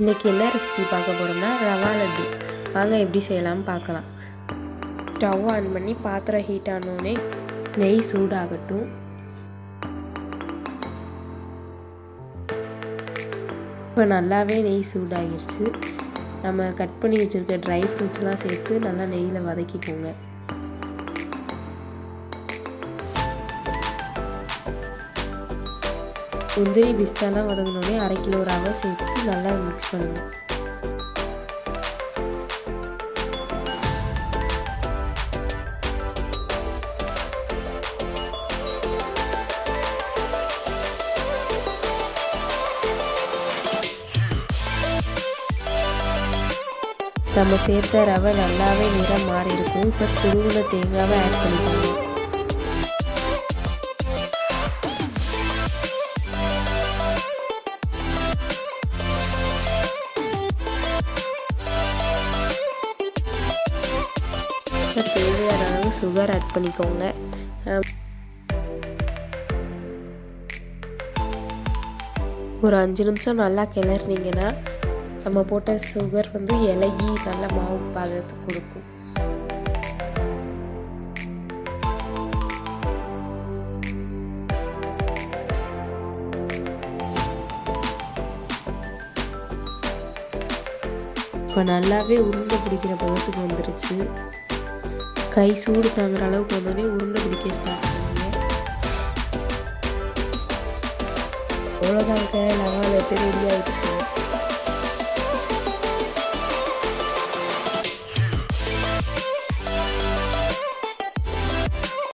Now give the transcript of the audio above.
இன்றைக்கி என்ன ரெசிபி பார்க்க போகிறோம்னா ரவா லட்டு. வாங்க எப்படி செய்யலாம்னு பார்க்கலாம். ஸ்டவ் ஆன் பண்ணி பாத்திரம் ஹீட் ஆனோடனே நெய் சூடாகட்டும். இப்போ நல்லாவே நெய் சூடாகிருச்சு. நம்ம கட் பண்ணி வச்சுருக்க ட்ரை ஃப்ரூட்ஸ்லாம் சேர்த்து நல்லா நெய்யில் வதக்கிக்கோங்க. முந்திரி பிஸ்தாலாம் வதங்கினோடனே அரை கிலோ ரவை சேர்த்து நல்லா மிக்ஸ் பண்ணுங்கள் நம்ம சேர்த்த ரவை நல்லாவே நிறம் மாறி இருக்கும் இப்போ துருவுல தேங்காவை ஆட் பண்ணிக்கோங்க. தேவையான அளவு சுகர் ஆட் பண்ணிக்கோங்க. ஒரு அஞ்சு நிமிஷம் நல்லா கிளறினீங்கன்னா நம்ம போட்ட சுகர் வந்து இலகி நல்ல மாவு பாதத்துக்கு கொடுக்கும். இப்போ நல்லாவே உருண்டை பிடிக்கிற பதத்துக்கு வந்துருச்சு. கை சூடு தாங்குற அளவுக்கு வந்தோடனே உருண்டை பிடிக்க ஸ்டார்ட் பண்ணுங்க அவ்வளோதாங்க லவா லட்டு ரெடி ஆயிடுச்சு.